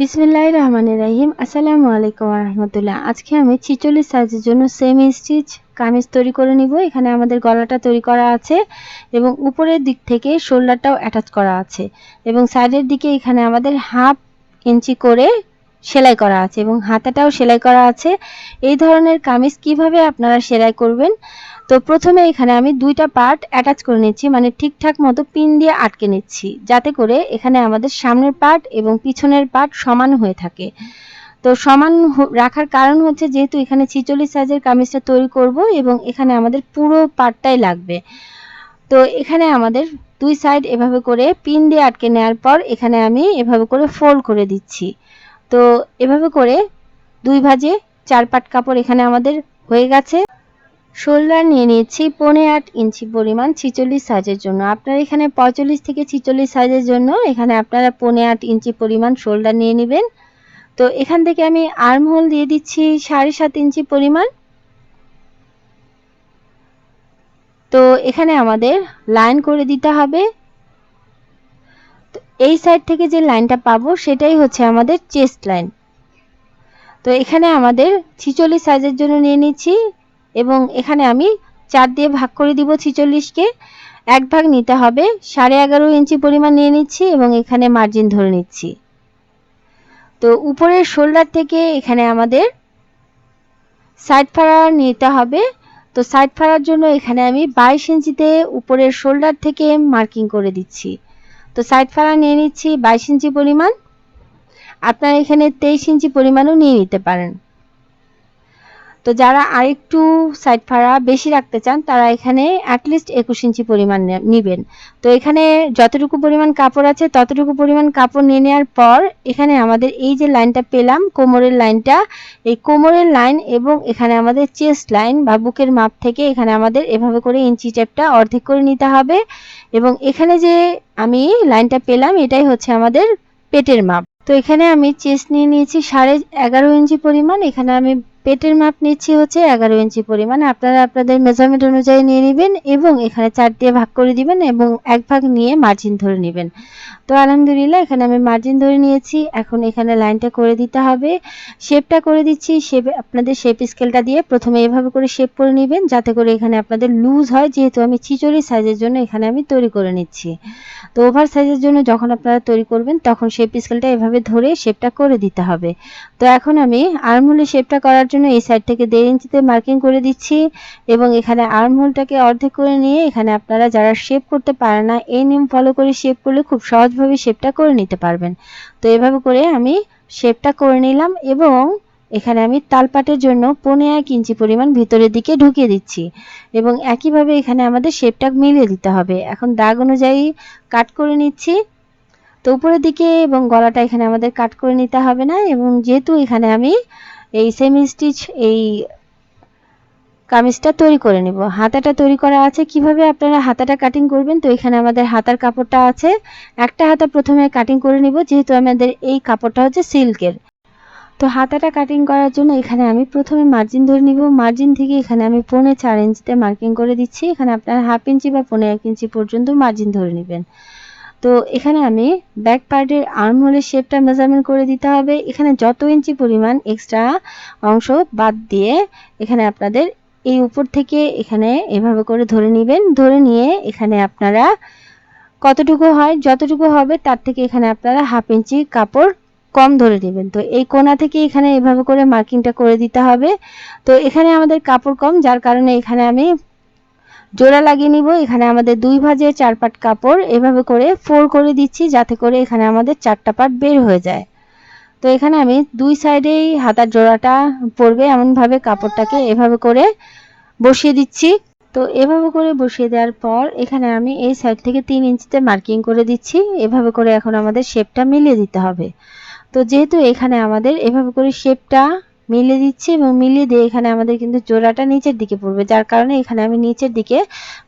বিসমিল্লাহ রহমানির রাহিম। আসসালামু আলাইকুম রহমতুল্লাহ আজকে আমি ছিচল্লিশ সাইজের জন্য সেমি স্টিচ কামিজ তৈরি করে নিব। এখানে আমাদের গলাটা তৈরি করা আছে এবং উপরের দিক থেকে শোল্ডারটাও অ্যাটাচ করা আছে এবং সাইডের দিকে এখানে আমাদের হাফ ইঞ্চি করে সেলাই করা আছে এবং হাতাটাও সেলাই করা আছে। এই ধরনের কামিজ কীভাবে আপনারা সেলাই করবেন? তো প্রথমে এখানে আমি দুইটা পার্ট অ্যাটাচ করে নিচ্ছি মানে ঠিকঠাক মতো পিন দিয়ে আটকে নিচ্ছি, যাতে করে এখানে আমাদের সামনের পার্ট এবং পিছনের পার্ট সমান হয়ে থাকে। তো সমান রাখার কারণ হচ্ছে যেহেতু এখানে ছিচল্লিশ সাইজের কামিজটা তৈরি করব এবং এখানে আমাদের পুরো পার্টটাই লাগবে। তো এখানে আমাদের দুই সাইড এভাবে করে পিন দিয়ে আটকে নেওয়ার পর এখানে আমি এভাবে করে ফোল্ড করে দিচ্ছি। তো এভাবে করে দুই ভাজে চার পাট কাপড় এখানে আমাদের হয়ে গেছে। শোল্ডার নিয়ে নিয়েছি পনে আট ইঞ্চি পরিমাণ ছিচল্লিশ সাইজের জন্য। আপনারা এখানে পঁয়তাল্লিশ থেকে ছিচল্লিশ সাইজের জন্য এখানে আপনারা পনে আট ইঞ্চি পরিমাণ শোল্ডার নিয়ে নেবেন। তো এখান থেকে আমি আর্ম হোল দিয়ে দিচ্ছি সাড়ে সাত ইঞ্চি পরিমাণ। তো এখানে আমাদের লাইন করে দিতে হবে। এই সাইড থেকে যে লাইনটা পাবো সেটাই হচ্ছে আমাদের চেস্ট লাইন। তো এখানে আমাদের ছিচল্লিশ সাইজের জন্য নিয়ে নিচ্ছি। এবং এখানে আমি চার দিয়ে ভাগ করে দিব ছিচল্লিশকে। এক ভাগ নিতে হবে, সাড়ে এগারো ইঞ্চি পরিমাণ নিয়ে নিচ্ছি এবং এখানে মার্জিন ধরে নিচ্ছি। তো উপরের শোল্ডার থেকে এখানে আমাদের সাইড ফাড়া নিতে হবে। তো সাইড ফাড়ার জন্য এখানে আমি বাইশ ইঞ্চিতে উপরের শোল্ডার থেকে মার্কিং করে দিচ্ছি। তো সাইড ফাড়া নিয়ে নিচ্ছি বাইশ ইঞ্চি পরিমাণ। আপনারা এখানে তেইশ ইঞ্চি পরিমাণও নিয়ে নিতে পারেন। তো যারা আরেকটু সাইড ফাড়া বেশি রাখতে চান, তারা এখানে অ্যাটলিস্ট একুশ ইঞ্চি পরিমাণ নেবেন। তো এখানে যতটুকু পরিমাণ কাপড় আছে, ততটুকু পরিমাণ কাপড় নিয়ে নেওয়ার পর এখানে আমাদের এই যে লাইনটা পেলাম, কোমরের লাইনটা, এই কোমরের লাইন এবং এখানে আমাদের চেস্ট লাইন বা বুকের মাপ থেকে এখানে আমাদের এভাবে করে ইঞ্চি টেপটা অর্ধেক করে নিতে হবে। এবং এখানে যে আমি লাইনটা পেলাম, এটাই হচ্ছে আমাদের পেটের মাপ। তো এখানে আমি চেস্ট নিয়ে নিয়েছি সাড়ে এগারো ইঞ্চি পরিমাণ, এখানে আমি পেটের মাপ নিচ্ছি হচ্ছে এগারো ইঞ্চি পরিমাণ। আপনারা আপনাদের মেজারমেন্ট অনুযায়ী নিয়ে নেবেন এবং এখানে চার দিয়ে ভাগ করে দিবেন এবং এক ভাগ নিয়ে মার্জিন ধরে নেবেন। তো আলহামদুলিল্লাহ, এখানে আমি মার্জিন ধরে নিয়েছি। এখন এখানে লাইনটা করে দিতে হবে। শেপটা করে দিচ্ছি। শেপ আপনাদের শেপ স্কেলটা দিয়ে প্রথমে এভাবে করে শেপ করে নেবেন যাতে করে এখানে আপনাদের লুজ হয়। যেহেতু আমি ছিচড়ি সাইজের জন্য এখানে আমি তৈরি করে নিচ্ছি। তো ওভার সাইজের জন্য যখন আপনারা তৈরি করবেন, তখন শেপ স্কেলটা এভাবে ধরে শেপটা করে দিতে হবে। তো এখন আমি আর্মহোলে শেপটা করার জন্য এই সাইড থেকে দেড় ইঞ্চিতে মার্কিং করে দিচ্ছি এবং এখানে আর্মহোলটাকে অর্ধেক করে নিয়ে এখানে আপনারা যারা শেপ করতে পারে না, এই নিয়ম ফলো করে শেপ করলে খুব সহজভাবে শেপটা করে নিতে পারবেন। তো এভাবে করে আমি শেপটা করে নিলাম এবং এখানে আমি তালপাটের জন্য পনে এক ইঞ্চি পরিমাণ ভিতরের দিকে ঢুকিয়ে দিচ্ছি এবং একইভাবে এখানে আমাদের শেপটা মিলিয়ে দিতে হবে। এখন দাগ অনুযায়ী কাট করে নিচ্ছি। তো উপরের দিকে এবং গলাটা এখানে আমাদের কাট করে নিতে হবে না এবং যেহেতু এখানে আমি এই সেমি স্টিচ এই কামিজটা তৈরি করে নিব। হাতাটা তৈরি করা আছে। কীভাবে আপনারা হাতাটা কাটিং করবেন? তো এখানে আমাদের হাতার কাপড়টা আছে। একটা হাতা প্রথমে কাটিং করে নিব, যেহেতু আমাদের এই কাপড়টা হচ্ছে সিল্কের। তো হাতাটা কাটিং করার জন্য এখানে আমি প্রথমে মার্জিন ধরে নিব। মার্জিন থেকে এখানে আমি পৌনে চার ইঞ্চিতে মার্কিং করে দিচ্ছি। এখানে আপনারা হাফ ইঞ্চি বা পৌনে এক ইঞ্চি পর্যন্ত মার্জিন ধরে নেবেন। তো এখানে আমি ব্যাক পার্টের আর্মহোলের শেপটা মেজারমেন্ট করে দিতে হবে। এখানে যত ইঞ্চি পরিমাণ এক্সট্রা অংশ বাদ দিয়ে এখানে আপনাদের এই উপর থেকে এখানে এভাবে করে ধরে নেবেন। ধরে নিয়ে এখানে আপনারা কতটুকু হয়, যতটুকু হবে তার থেকে এখানে আপনারা হাফ ইঞ্চি কাপড় কম ধরে নেবেন। তো এই কোনা থেকে এখানে এভাবে করে মার্কিংটা করে দিতে হবে। তো এখানে আমাদের কাপড় কম, যার কারণে এখানে আমি জোড়া লাগিয়ে নিব। এখানে আমাদের দুই ভাজে চার পাট কাপড় এভাবে করে ফোর করে দিচ্ছি যাতে করে এখানে আমাদের চারটা পাট বের হয়ে যায়। তো এখানে আমি দুই সাইডেই হাতার জোড়াটা পড়বে এমনভাবে কাপড়টাকে এভাবে করে বসিয়ে দিচ্ছি। তো এভাবে করে বসিয়ে দেওয়ার পর এখানে আমি এই সাইড থেকে তিন ইঞ্চিতে মার্কিং করে দিচ্ছি। এভাবে করে এখন আমাদের শেপটা মিলিয়ে দিতে হবে। তো যেহেতু এখানে আমাদের এভাবে করে শেপটা মিলিয়ে দিচ্ছি এবং মিলিয়ে দিয়ে এখানে আমাদের কিন্তু জোড়াটা নিচের দিকে পড়বে, যার কারণে এখানে আমি নিচের দিকে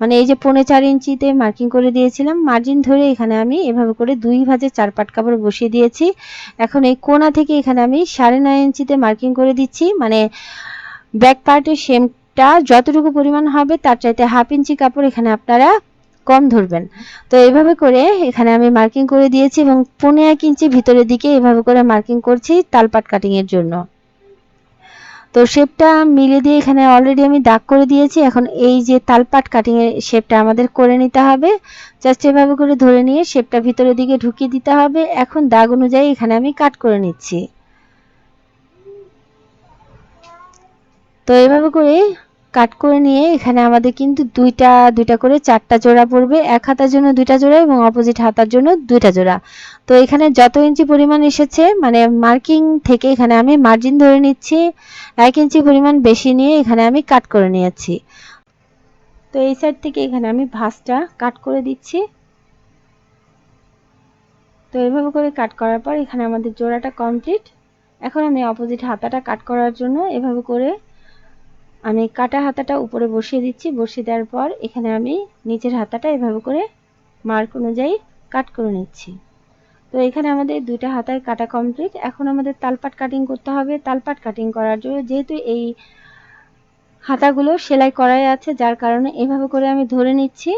মানে এই যে পৌনে চার ইঞ্চিতে মার্কিং করে দিয়েছিলাম মার্জিন ধরে এখানে আমি এভাবে করে দুই ভাজে চার পাট কাপড় বসিয়ে দিয়েছি। এখন এই কোনা থেকে এখানে আমি সাড়ে নয় ইঞ্চিতে মার্কিং করে দিচ্ছি মানে ব্যাক পার্টের সেমটা যতটুকু পরিমাণ হবে তার চাইতে হাফ ইঞ্চি কাপড় এখানে আপনারা কম ধরবেন। তো এইভাবে করে এখানে আমি মার্কিং করে দিয়েছি এবং পনেরো এক ইঞ্চি ভিতরের দিকে এভাবে করে মার্কিং করছি তালপাট কাটিং এর জন্য। তো শেপটা মিলে দিয়ে এখানে অলরেডি আমি দাগ করে দিয়েছি। এখন এই যে তালপাট কাটিং এর শেপটা আমাদের করে নিতে হবে। জাস্ট এভাবে করে ধরে নিয়ে শেপটা ভিতরের দিকে ঢুকিয়ে দিতে হবে। এখন দাগ অনুযায়ী এখানে আমি কাট করে নিচ্ছি। তো এভাবে করে কাট করে নিয়ে এখানে আমাদের কিন্তু দুইটা দুইটা করে চারটা জোড়া পড়বে। এক হাতার জন্য দুইটা জোড়া এবং অপোজিট হাতার জন্য দুইটা জোড়া। তো এখানে যত ইঞ্চি পরিমাণ এসেছে মানে মার্কিং থেকে এখানে আমি মার্জিন ধরে নিচ্ছি। এক ইঞ্চি পরিমাণ বেশি নিয়ে এখানে আমি কাট করে নিয়েছি। তো এই সাইড থেকে এখানে আমি ভাঁজটা কাট করে দিচ্ছি। তো এভাবে করে কাট করার পর এখানে আমাদের জোড়াটা কমপ্লিট এখন আমি অপোজিট হাতাটা কাট করার জন্য এভাবে করে আমি কাটা হাতাটা উপরে বসিয়ে দিচ্ছি। বসিয়ে দেওয়ার পর এখানে আমি নিচের হাতাটা এভাবে করে মার্ক অনুযায়ী কাট করে নিচ্ছি। তো এখানে আমাদের দুইটা হাতায় কাটা কমপ্লিট এখন আমাদের তালপাট কাটিং করতে হবে। তালপাট কাটিং করার জন্য যেহেতু এই হাতাগুলো সেলাই করাই আছে, যার কারণে এভাবে করে আমি ধরে নিচ্ছি।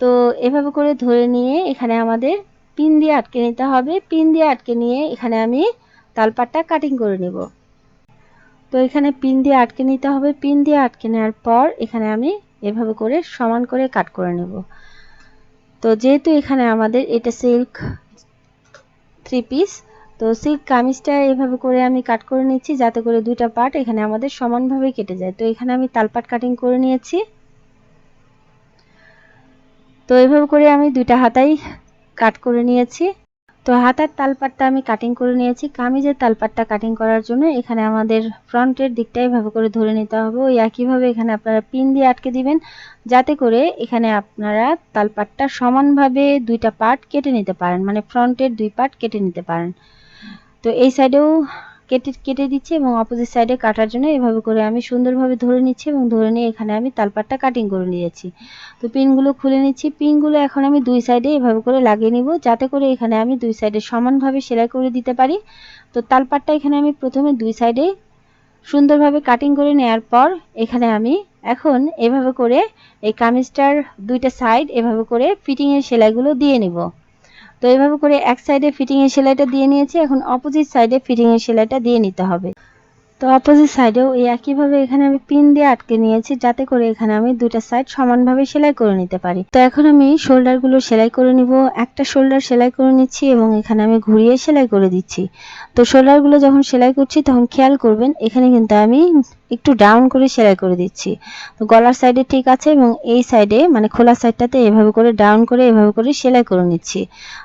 তো এভাবে করে ধরে নিয়ে এখানে আমাদের পিন দিয়ে আটকে নিতে হবে। পিন দিয়ে আটকে নিয়ে এখানে আমি তালপাটটা কাটিং করে নেব। তো এখানে পিন দিয়ে আটকে নিতে হবে, পিন দিয়ে আটকে নেওয়ার পর এখানে আমি এভাবে করে সমান করে কাট করে নেব। তো যেহেতু এখানে আমাদের এটা সিল্ক থ্রি পিস তো সিল্ক কামিজটা এভাবে করে আমি কাট করে নিচ্ছি যাতে করে দুইটা পার্ট এখানে আমাদের সমানভাবে কেটে যায়। তো এখানে আমি তালপাট কাটিং করে নিয়েছি। তো এভাবে করে আমি দুইটা হাতাই কাট করে নিয়েছি। তো হাতার তালপাটটা আমি কাটিং করে নিয়েছি। কামিজের তালপাটটা কাটিং করার জন্য এখানে আমাদের ফ্রন্টের দিকটা এভাবে করে ধরে নিতে হবে। ওই একইভাবে এখানে আপনারা পিন দিয়ে আটকে দিবেন, যাতে করে এখানে আপনারা তালপাটটা সমানভাবে দুইটা পার্ট কেটে নিতে পারেন মানে ফ্রন্টের দুই পার্ট কেটে নিতে পারেন। তো এই সাইডেও কেটে কেটে দিচ্ছি এবং অপোজিট সাইডে কাটার জন্য এভাবে করে আমি সুন্দরভাবে ধরে নিচ্ছি এবং ধরে নিয়ে এখানে আমি তালপাটটা কাটিং করে নিয়েছি। তো পিনগুলো খুলে নিচ্ছি। পিনগুলো এখন আমি দুই সাইডে এভাবে করে লাগিয়ে নিব যাতে করে এখানে আমি দুই সাইডে সমানভাবে সেলাই করে দিতে পারি। তো তালপাটটা এখানে আমি প্রথমে দুই সাইডে সুন্দরভাবে কাটিং করে নেওয়ার পর এখানে আমি এখন এভাবে করে এই কামিজটার দুইটা সাইড এভাবে করে ফিটিংয়ের সেলাইগুলো দিয়ে নিব। তো এভাবে করে এক সাইডে ফিটিংয়ের সেলাইটা দিয়ে নিয়েছি, এখন অপোজিট সাইডে ফিটিংয়ের সেলাইটা দিয়ে নিতে হবে। তো অপোজিট সাইডেও এই একইভাবে এখানে আমি পিন দিয়ে আটকে নিয়েছি, যাতে করে এখানে আমি দুটা সাইড সমানভাবে সেলাই করে নিতে পারি। তো এখন আমি শোল্ডারগুলো সেলাই করে নিব। একটা শোল্ডার সেলাই করে নিচ্ছি এবং এখানে আমি ঘুরিয়ে সেলাই করে দিচ্ছি। তো শোল্ডারগুলো যখন সেলাই করছি, তখন খেয়াল করবেন, এখানে কিন্তু আমি একটু ডাউন করে সেলাই করে দিচ্ছি। তো গলার সাইডে ঠিক আছে এবং এই সাইডে মানে খোলা সাইডটাতে এভাবে করে ডাউন করে এভাবে করে সেলাই করে নিচ্ছি।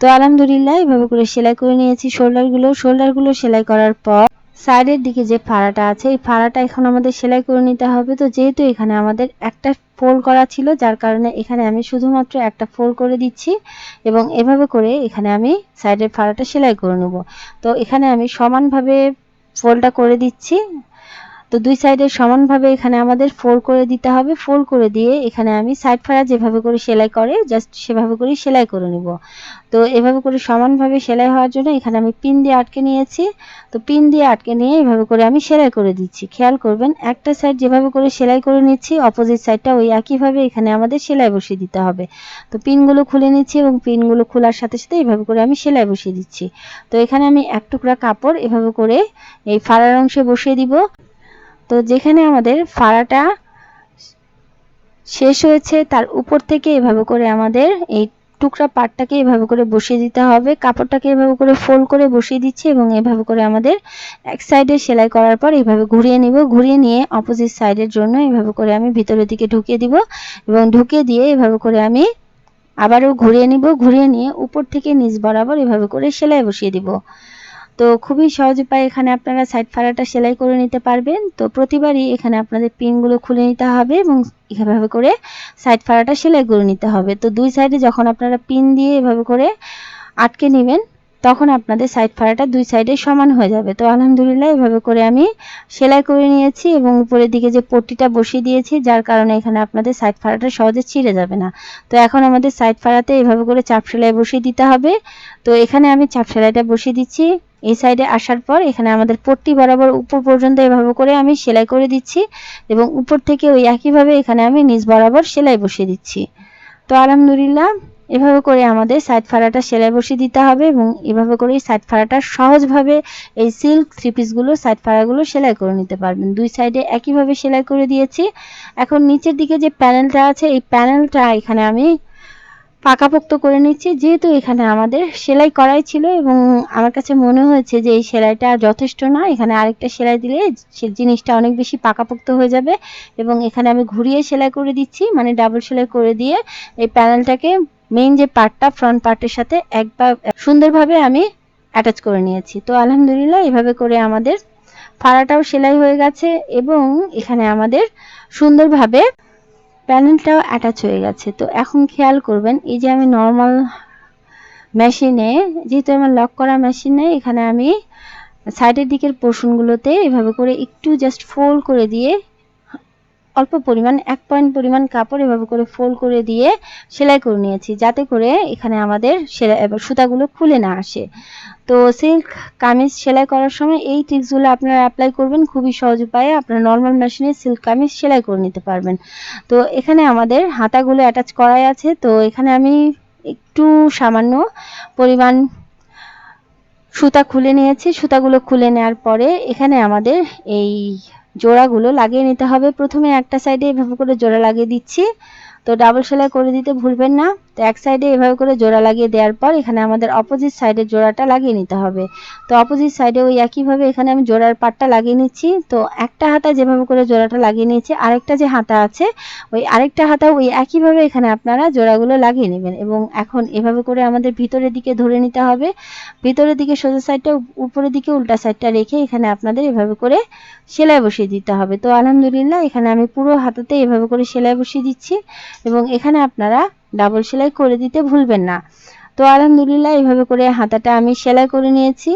তো আলহামদুলিল্লাহ এভাবে করে সেলাই করে নিয়েছি শোল্ডারগুলো শোল্ডারগুলো সেলাই করার পর সাইডের দিকে যে ফাড়াটা আছে, এই ফাড়াটা এখন আমাদের সেলাই করে নিতে হবে। তো যেহেতু এখানে আমাদের একটা ফোল করা ছিল, যার কারণে এখানে আমি শুধুমাত্র একটা ফোল করে দিচ্ছি এবং এভাবে করে এখানে আমি সাইডের ফাড়াটা সেলাই করে নেব। তো এখানে আমি সমানভাবে ফোলটা করে দিচ্ছি। তো দুই সাইডে সমানভাবে এখানে আমাদের ফোল্ড করে দিতে হবে। ফোল্ড করে দিয়ে এখানে আমি সাইড ফাড়া যেভাবে করে সেলাই করে জাস্ট সেভাবে করে সেলাই করে নিব। তো এভাবে করে সমানভাবে সেলাই হওয়ার জন্য এখানে আমি পিন দিয়ে আটকে নিয়েছি। তো পিন দিয়ে আটকে নিয়ে এভাবে করে আমি সেলাই করে দিচ্ছি। খেয়াল করবেন, একটা সাইড যেভাবে করে সেলাই করে নিচ্ছি অপোজিট সাইডটা ওই একইভাবে এখানে আমাদের সেলাই বসিয়ে দিতে হবে। তো পিনগুলো খুলে নিচ্ছি এবং পিনগুলো খোলার সাথে সাথে এভাবে করে আমি সেলাই বসিয়ে দিচ্ছি। তো এখানে আমি এক টুকরা কাপড় এভাবে করে এই ফাড়ার অংশে বসিয়ে দিব। তো যেখানে আমাদের ফাড়াটা শেষ হয়েছে, তার উপর থেকে এভাবে করে আমাদের এই টুকরা পাটটাকে এভাবে করে বসিয়ে দিতে হবে। কাপড়টাকে এভাবে করে ফোল্ড করে বসিয়ে দিচ্ছি এবং এভাবে করে আমাদের এক সাইডে সেলাই করার পর এভাবে ঘুরিয়ে নিব। ঘুরিয়ে নিয়ে অপোজিট সাইডের জন্য এভাবে করে আমি ভিতরের দিকে ঢুকিয়ে দিব এবং ঢুকিয়ে দিয়ে এভাবে করে আমি আবারও ঘুরিয়ে নিব। ঘুরিয়ে নিয়ে উপর থেকে নিচ বরাবর এভাবে করে সেলাই বসিয়ে দিব। তো খুবই সহজ উপায় এখানে আপনারা সাইড ফাড়াটা সেলাই করে নিতে পারবেন। তো প্রতিবারই এখানে আপনাদের পিনগুলো খুলে নিতে হবে এবং এভাবে করে সাইড ফাড়াটা সেলাই করে নিতে হবে। তো দুই সাইডে যখন আপনারা পিন দিয়ে এভাবে করে আটকে নেবেন, তখন আপনাদের সাইড ফাড়াটা দুই সাইডে সমান হয়ে যাবে। তো আলহামদুলিল্লাহ এভাবে করে আমি সেলাই করে নিয়েছি এবং উপরের দিকে যে পট্টিটা বসিয়ে দিয়েছি, যার কারণে এখানে আপনাদের সাইড ফাড়াটা সহজে ছিঁড়ে যাবে না। তো এখন আমাদের সাইড ফাড়াতে এভাবে করে চাপ সেলাই বসিয়ে দিতে হবে। তো এখানে আমি চাপ সেলাইটা বসিয়ে দিচ্ছি। এই সাইডে আসার পর এখানে আমাদের পট্টি বরাবর উপর পর্যন্ত এভাবে করে আমি সেলাই করে দিচ্ছি এবং উপর থেকে ওই একইভাবে এখানে আমি নিচ বরাবর সেলাই বসিয়ে দিচ্ছি। তো আলহামদুলিল্লাহ, এভাবে করে আমাদের সাইড ফাড়াটা সেলাই বসিয়ে দিতে হবে এবং এভাবে করেই সাইড ফাড়াটা সহজভাবে এই সিল্ক থ্রি পিসগুলো সাইড ফাড়াগুলো সেলাই করে নিতে পারবেন। দুই সাইডে একইভাবে সেলাই করে দিয়েছি। এখন নিচের দিকে যে প্যানেলটা আছে, এই প্যানেলটা এখানে আমি পাকাপোক্ত করে নিচ্ছি। যেহেতু এখানে আমাদের সেলাই করাই ছিল এবং আমার কাছে মনে হয়েছে যে এই সেলাইটা যথেষ্ট না। এখানে আরেকটা সেলাই দিলে সে জিনিসটা অনেক বেশি পাকাপোক্ত হয়ে যাবে এবং এখানে আমি ঘুরিয়ে সেলাই করে দিচ্ছি মানে ডাবল সেলাই করে দিয়ে এই প্যানেলটাকে মেইন যে পার্টটা ফ্রন্ট পার্টের সাথে একবার সুন্দরভাবে আমি অ্যাটাচ করে নিয়েছি। তো আলহামদুলিল্লাহ এভাবে করে আমাদের ফাড়াটাও সেলাই হয়ে গেছে এবং এখানে আমাদের সুন্দরভাবে প্যানেলটাও অ্যাটাচ হয়ে গেছে। তো এখন খেয়াল করবেন, এই যে আমি নর্মাল মেশিনে যেহেতু আমার লক করা মেশিনে এখানে আমি সাইডের দিকের পোর্শনগুলোতে এভাবে করে একটু জাস্ট ফোল্ড করে দিয়ে অল্প পরিমাণ, এক পয়েন্ট পরিমাণ কাপড় এভাবে করে ফোল্ড করে দিয়ে সেলাই করে নিয়েছি। যাতে করে এখানে আমাদের সেলাই সুতাগুলো খুলে না আসে। তো সিল্ক কামিজ সেলাই করার সময় এই টিপসগুলো আপনারা অ্যাপ্লাই করবেন। খুবই সহজ উপায়ে আপনারা নর্মাল মেশিনে সিল্ক কামিজ সেলাই করে নিতে পারবেন। তো এখানে আমাদের হাতাগুলো অ্যাটাচ করাই আছে। তো এখানে আমি একটু সামান্য পরিমাণ সুতা খুলে নিয়েছি। সুতাগুলো খুলে নেওয়ার পরে এখানে আমাদের এই জোড়াগুলো লাগিয়ে নিতে হবে। প্রথমে একটা সাইডে এভাবে করে জোড়া লাগিয়ে দিচ্ছি। তো ডাবল সেলাই করে দিতে ভুলবেন না। তো এক সাইডে এভাবে করে জোড়া লাগিয়ে দেওয়ার পর এখানে আমাদের অপোজিট সাইডে জোড়াটা লাগিয়ে নিতে হবে। তো অপোজিট সাইডে ওই একইভাবে এখানে আমি জোড়ার পাটটা লাগিয়ে নিচ্ছি। তো একটা হাতা যেভাবে করে জোড়াটা লাগিয়ে নিয়েছি, আরেকটা যে হাতা আছে, ওই আরেকটা হাতা ওই একইভাবে এখানে আপনারা জোড়াগুলো লাগিয়ে নেবেন এবং এখন এভাবে করে আমাদের ভিতরের দিকে ধরে নিতে হবে। ভিতরের দিকে সোজা সাইডটা উপরের দিকে উল্টা সাইডটা রেখে এখানে আপনাদের এভাবে করে সেলাই বসিয়ে দিতে হবে। তো আলহামদুলিল্লাহ, এখানে আমি পুরো হাতাতে এভাবে করে সেলাই বসিয়ে দিচ্ছি। এবং এখানে আপনারা ডাবল সেলাই করে দিতে ভুলবেন না। তো আলহামদুলিল্লাহ এইভাবে করে হাতাটা আমি সেলাই করে নিয়েছি।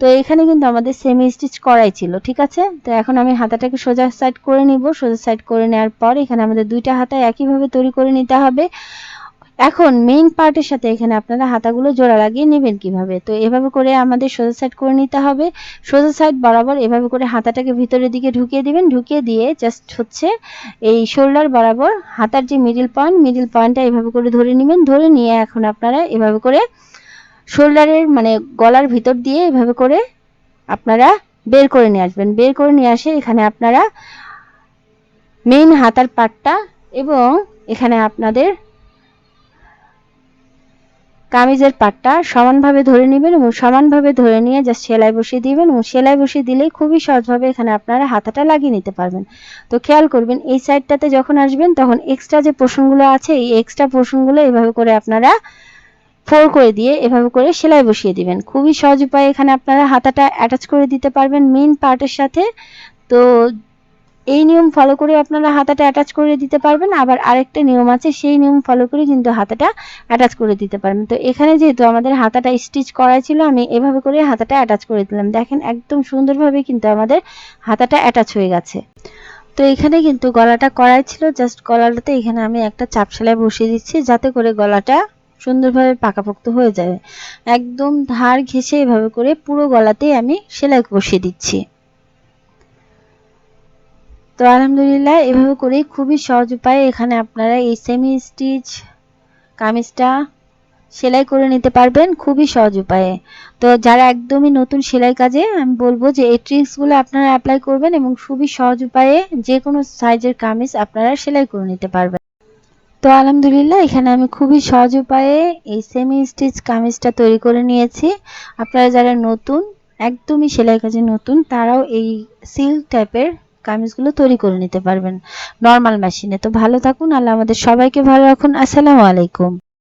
তো এখানে কিন্তু আমাদের সেমি স্টিচ করাই ছিল, ঠিক আছে? তো এখন আমি হাতাটাকে সোজা সাইড করে নিব। সোজা সাইড করে নেওয়ার পর এখানে আমাদের দুইটা হাতা একইভাবে তৈরি করে নিতে হবে। এখন মেইন পার্টের সাথে এখানে আপনারা হাতাগুলো জোড়া লাগিয়ে নেবেন কীভাবে? তো এভাবে করে আমাদের সোজা সাইড করে নিতে হবে। সোজা সাইড বরাবর এভাবে করে হাতাটাকে ভিতরের দিকে ঢুকিয়ে দিবেন। ঢুকিয়ে দিয়ে জাস্ট হচ্ছে এই শোল্ডার বরাবর হাতার যে মিডিল পয়েন্ট মিডিল পয়েন্টটা এভাবে করে ধরে নেবেন। ধরে নিয়ে এখন আপনারা এভাবে করে শোল্ডারের মানে গলার ভিতর দিয়ে এভাবে করে আপনারা বের করে নিয়ে আসবেন। বের করে নিয়ে আসে এখানে আপনারা মেইন হাতার পাটটা এবং এখানে আপনাদের কামিজের পাটটা সমানভাবে ধরে নেবেন এবং সমানভাবে ধরে নিয়ে জাস্ট সেলাই বসিয়ে দিবেন এবং সেলাই বসিয়ে দিলেই খুবই সহজভাবে এখানে আপনারা হাতাটা লাগিয়ে নিতে পারবেন। তো খেয়াল করবেন, এই সাইডটাতে যখন আসবেন তখন এক্সট্রা যে পোর্শনগুলো আছে, এই এক্সট্রা পোর্শনগুলো এভাবে করে আপনারা ফোর করে দিয়ে এভাবে করে সেলাই বসিয়ে দিবেন। খুবই সহজ উপায়ে এখানে আপনারা হাতাটা অ্যাটাচ করে দিতে পারবেন মেন পার্টের সাথে। তো এই নিয়ম ফলো করে আপনারা হাতাটা অ্যাটাচ করে দিতে পারবেন, আবার আরেকটা নিয়ম আছে, সেই নিয়ম ফলো করে কিন্তু হাতাটা অ্যাটাচ করে দিতে পারবেন। তো এখানে যেহেতু আমাদের হাতাটা স্টিচ করা ছিল, আমি এভাবে করে হাতাটা অ্যাটাচ করে দিলাম। দেখেন একদম সুন্দরভাবে কিন্তু আমাদের হাতাটা অ্যাটাচ হয়ে গেছে। তো এখানে কিন্তু গলাটা করাই ছিল জাস্ট গলাটাতে এখানে আমি একটা চাপ সেলাই বসিয়ে দিচ্ছি, যাতে করে গলাটা সুন্দরভাবে পাকাপোক্ত হয়ে যাবে। একদম ধার ঘেঁষে এভাবে করে পুরো গলাতেই আমি সেলাই বসিয়ে দিচ্ছি। তো আলহামদুলিল্লাহ, এভাবে করে খুবই সহজ উপায়ে এখানে আপনারা এই সেমি স্টিচ কামিজটা সেলাই করে নিতে পারবেন, খুবই সহজ উপায়ে। তো যারা একদমই নতুন সেলাই কাজে, আমি বলব যে এই ট্রিক্সগুলো আপনারা অ্যাপ্লাই করবেন এবং খুবই সহজ উপায়ে যে কোনো সাইজের কামিজ আপনারা সেলাই করে নিতে পারবেন। তো আলহামদুলিল্লাহ, এখানে আমি খুবই সহজ উপায়ে এই সেমি স্টিচ কামিজটা তৈরি করে নিয়েছি। আপনারা যারা নতুন, একদমই সেলাই কাজে নতুন, তারাও এই সিল্ক টাইপের কামিজগুলো তৈরি করে নিতে পারবেন। নর্মাল মেশিনে তো ভালো থাকুন, আল্লাহ আমাদের সবাইকে ভালো রাখুন। আসসালামু আলাইকুম।